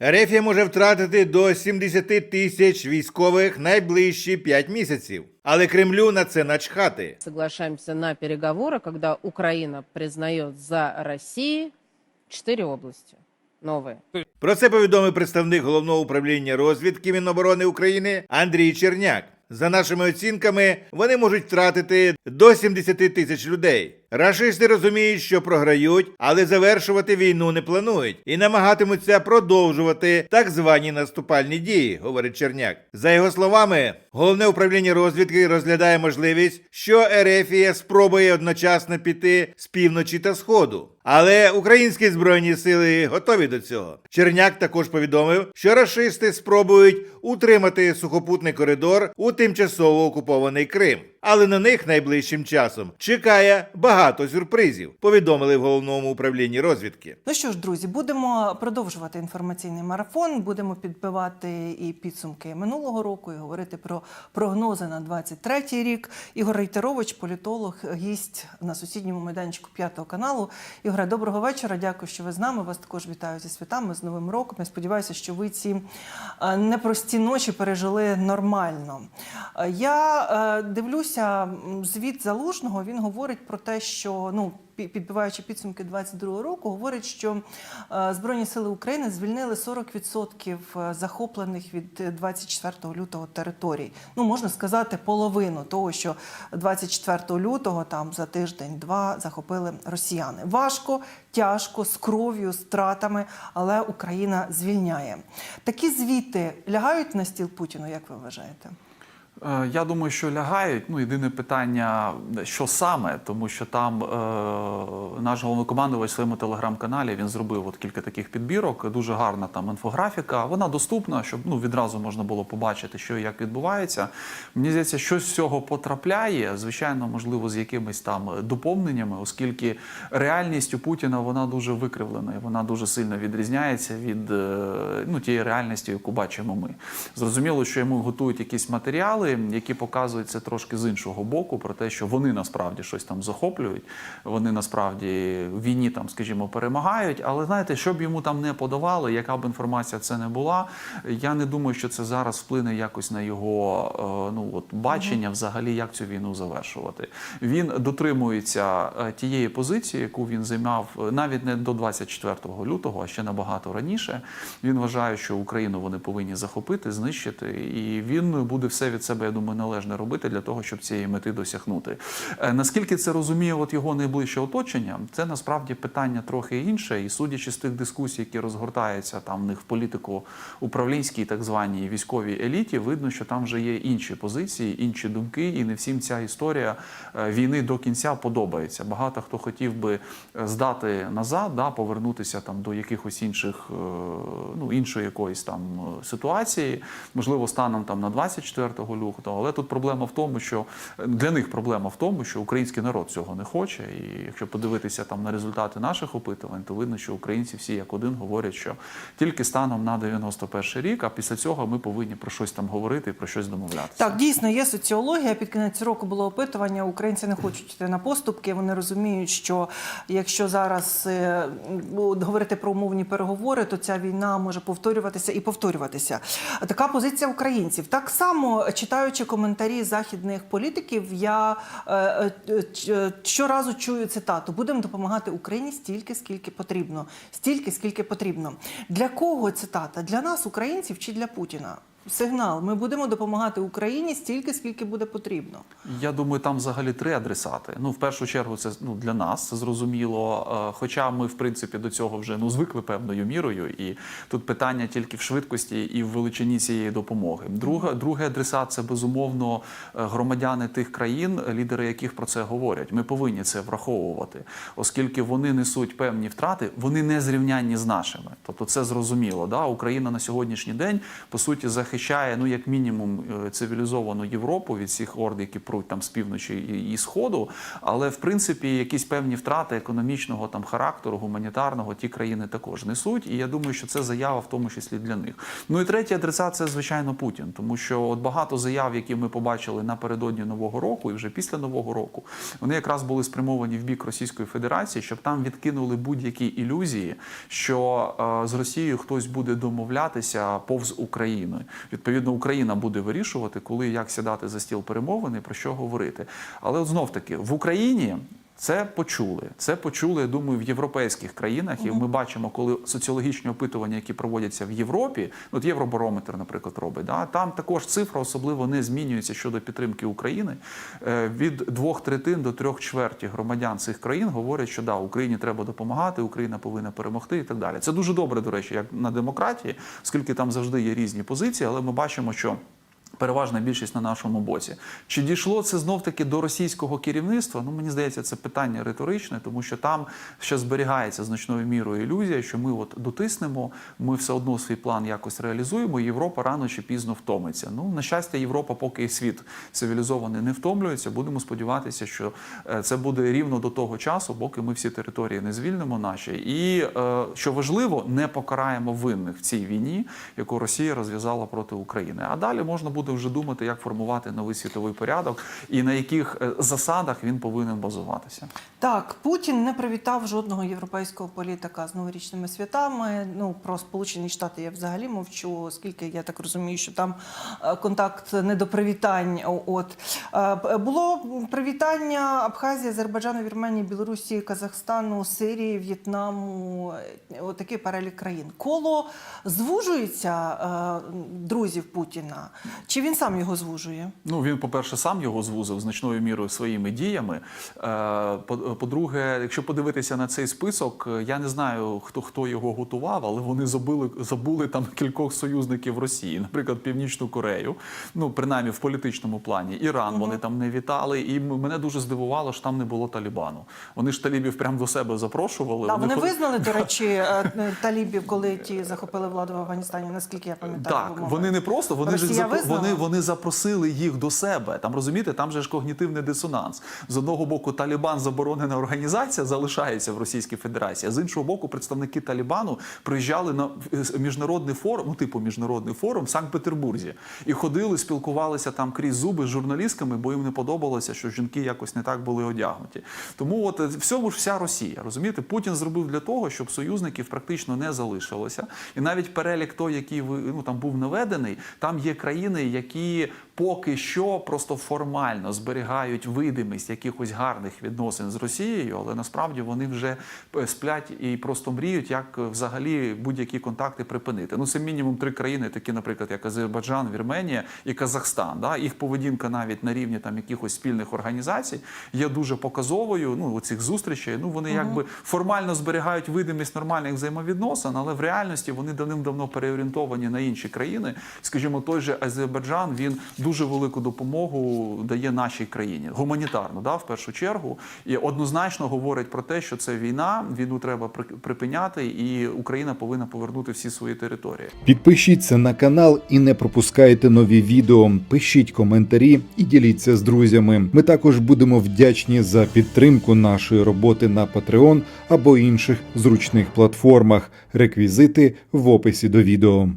Ерефія може втратити до 70 тисяч військових найближчі 5 місяців. Але Кремлю на це начхати. Соглашаемся на переговоры, когда Украина признает за Россией четыре области новые. Про це повідомив представник головного управління розвідки Міноборони України Андрій Черняк. За нашими оцінками, вони можуть втратити до 70 тисяч людей. Рашисти розуміють, що програють, але завершувати війну не планують і намагатимуться продовжувати так звані наступальні дії, говорить Черняк. За його словами, головне управління розвідки розглядає можливість, що Ерефія спробує одночасно піти з півночі та сходу. Але українські збройні сили готові до цього. Черняк також повідомив, що рашисти спробують утримати сухопутний коридор у тимчасово окупований Крим. Але на них найближчим часом чекає багато сюрпризів. Повідомили в головному управлінні розвідки. Ну що ж, друзі, будемо продовжувати інформаційний марафон. Будемо підбивати і підсумки минулого року, і говорити про прогнози на 23-й рік. Ігор Рейтерович, політолог, гість на сусідньому майданчику п'ятого каналу. Ігоре, доброго вечора. Дякую, що ви з нами. Вас також вітаю зі святами з Новим роком. Я сподіваюся, що ви ці е, непрості ночі пережили нормально. Е, Я е, дивлюся звіт залужного. Він говорить про те, що ну. Підбиваючи підсумки 22 року, говорить, що е, Збройні сили України звільнили 40% захоплених від е, 24 лютого територій. Ну можна сказати, половину того, що 24 лютого, там за тиждень-два захопили росіяни. Важко, тяжко, з кров'ю, з втратами, але Україна звільняє. Такі звіти лягають на стіл Путіну, як ви вважаєте? Е, Я думаю, що лягають. Ну, єдине питання, що саме, тому що там е, наш головнокомандувач в своєму телеграм-каналі він зробив от кілька таких підбірок. Дуже гарна там інфографіка. Вона доступна, щоб ну відразу можна було побачити, що і як відбувається. Мені здається, щось з цього потрапляє. Звичайно, можливо, з якимись там доповненнями, оскільки реальність у Путіна вона дуже викривлена і вона дуже сильно відрізняється від е, ну, тієї реальності, яку бачимо ми. Зрозуміло, що йому готують якісь матеріали, які показують це трошки з іншого боку, про те, що вони насправді щось там захоплюють, вони насправді в війні там, скажімо, перемагають. Але знаєте, що б йому там не подавали, яка б інформація це не була, я не думаю, що це зараз вплине якось на його е, ну от бачення, взагалі, як цю війну завершувати. Він дотримується е, тієї позиції, яку він займав е, навіть не до 24 лютого, а ще набагато раніше. Він вважає, що Україну вони повинні захопити, знищити, і він буде все від себе, я думаю, належне робити для того, щоб цієї мети досягнути. Е, Наскільки це розуміє, от його найближче оточення, це насправді питання трохи інше. І судячи з тих дискусій, які розгортаються там в них в політико управлінській, так званій військовій еліті, видно, що там вже є інші позиції, інші думки, і не всім ця історія е, війни до кінця подобається. Багато хто хотів би е, здати назад, да, повернутися там до якихось інших, ну іншої якоїсь там ситуації, можливо, станом там на 24 лютого. Але тут проблема в тому, що для них проблема в тому, що український народ цього не хоче. І якщо подивитися там на результати наших опитувань, то видно, що українці всі як один говорять, що тільки станом на 91 рік, а після цього ми повинні про щось там говорити і про щось домовлятися. Так, дійсно є соціологія. Під кінець року було опитування. Українці не хочуть йти на поступки. Вони розуміють, що якщо зараз е, говорити про умовні переговори, то ця війна може повторюватися і повторюватися. Така позиція українців. Так само читаючи коментарі західних політиків, я е, е, ч- щоразу чую цитату: будемо допомагати Україні стільки, скільки потрібно, стільки, скільки потрібно. Для кого цитата? Для нас, українців, чи для Путіна? Сигнал: ми будемо допомагати Україні стільки, скільки буде потрібно. Я думаю, там взагалі три адресати. Ну, в першу чергу, це ну для нас це зрозуміло. Е, Хоча ми, в принципі, до цього вже ну звикли певною мірою, і тут питання тільки в швидкості і в величині цієї допомоги. Друга, другий адресат це безумовно е, громадяни тих країн, лідери яких про це говорять. Ми повинні це враховувати, оскільки вони несуть певні втрати, вони не зрівнянні з нашими. Тобто, це зрозуміло. Да? Україна на сьогоднішній день по суті захищає захищає ну як мінімум е, цивілізовану Європу від всіх орд, які пруть там з півночі і, сходу. Але в принципі якісь певні втрати економічного там характеру, гуманітарного ті країни також несуть. І я думаю, що це заява в тому числі для них. Ну і третій адресат це звичайно Путін, тому що от багато заяв, які ми побачили напередодні нового року, і вже після нового року, вони якраз були спрямовані в бік Російської Федерації, щоб там відкинули будь-які ілюзії, що е, з Росією хтось буде домовлятися повз Україну. Відповідно, Україна буде вирішувати, коли як сідати за стіл перемовини, про що говорити. Але знов таки в Україні. Це почули. Це почули, я думаю, в європейських країнах. І ми бачимо, коли соціологічні опитування, які проводяться в Європі, ну, от Євробарометр, наприклад, робить, да, там також цифра особливо не змінюється щодо підтримки України. Е, Від двох третин до трьох чверті громадян цих країн говорять, що да, Україні треба допомагати, Україна повинна перемогти і так далі. Це дуже добре, до речі, як на демократії, оскільки там завжди є різні позиції, але ми бачимо, що. Переважна більшість на нашому боці. Чи дійшло це знов таки до російського керівництва? Ну мені здається, це питання риторичне, тому що там ще зберігається значною мірою ілюзія, що ми от дотиснемо, ми все одно свій план якось реалізуємо. і Європа рано чи пізно втомиться. Ну на щастя, Європа, поки і світ цивілізований не втомлюється. Будемо сподіватися, що е, це буде рівно до того часу, поки ми всі території не звільнимо наші. І е, що важливо, не покараємо винних в цій війні, яку Росія розв'язала проти України. А далі можна буде вже думати, як формувати новий світовий порядок і на яких е, засадах він повинен базуватися. Так, Путін не привітав жодного європейського політика з новорічними святами. Ну про Сполучені Штати я взагалі мовчу, оскільки я так розумію, що там е, контакт не до привітань. От Е, було привітання Абхазії, Азербайджану, Вірменії, Білорусі, Казахстану, Сирії, В'єтнаму. Отакий перелік країн. Коло звужується друзів Путіна, чи він сам його звужує? Ну він, по-перше, сам його звузив значною мірою своїми діями. Е, по- По-друге, якщо подивитися на цей список, я не знаю, хто хто його готував, але вони забули забули там кількох союзників Росії, наприклад, Північну Корею. Ну принаймні в політичному плані. Іран вони там не вітали. І мене дуже здивувало, що там не було Талібану. Вони ж талібів прямо до себе запрошували. Так, вони визнали, до речі, е, е, талібів, коли ті захопили владу в Афганістані, наскільки я пам'ятаю. Так, вони не просто вони ж визнала? Вони, вони запросили їх до себе. Там розумієте, там же ж когнітивний дисонанс. З одного боку, Талібан заборонена організація залишається в Російській Федерації. А з іншого боку, представники Талібану приїжджали на е, міжнародний форум, ну типу міжнародний форум в Санкт-Петербурзі, і ходили, спілкувалися там крізь зуби з журналістками, бо їм не подобалося, що жінки якось не так були одягнуті. Тому от е, в цьому ж вся Росія. Розумієте, Путін зробив для того, щоб союзників практично не залишилося. І навіть перелік той, який ви ну там був наведений, там є країни, які поки що просто формально зберігають видимість якихось гарних відносин з Росією, але насправді вони вже е, сплять і просто мріють, як е, взагалі будь-які контакти припинити. Ну це мінімум три країни, такі, наприклад, як Азербайджан, Вірменія і Казахстан. Да? Їх поведінка навіть на рівні там якихось спільних організацій є дуже показовою. Ну у цих зустрічей. Ну вони якби формально зберігають видимість нормальних взаємовідносин, але в реальності вони давним-давно переорієнтовані на інші країни. Скажімо, той же Азербайджан він дуже велику допомогу дає нашій країні, гуманітарну, да, в першу чергу, і однозначно говорить про те, що це війна, війну треба припиняти, і Україна повинна повернути всі свої території. Підпишіться на канал і не пропускайте нові відео. Пишіть коментарі і діліться з друзями. Ми також будемо вдячні за підтримку нашої роботи на Patreon або інших зручних платформах. Реквізити в описі до відео.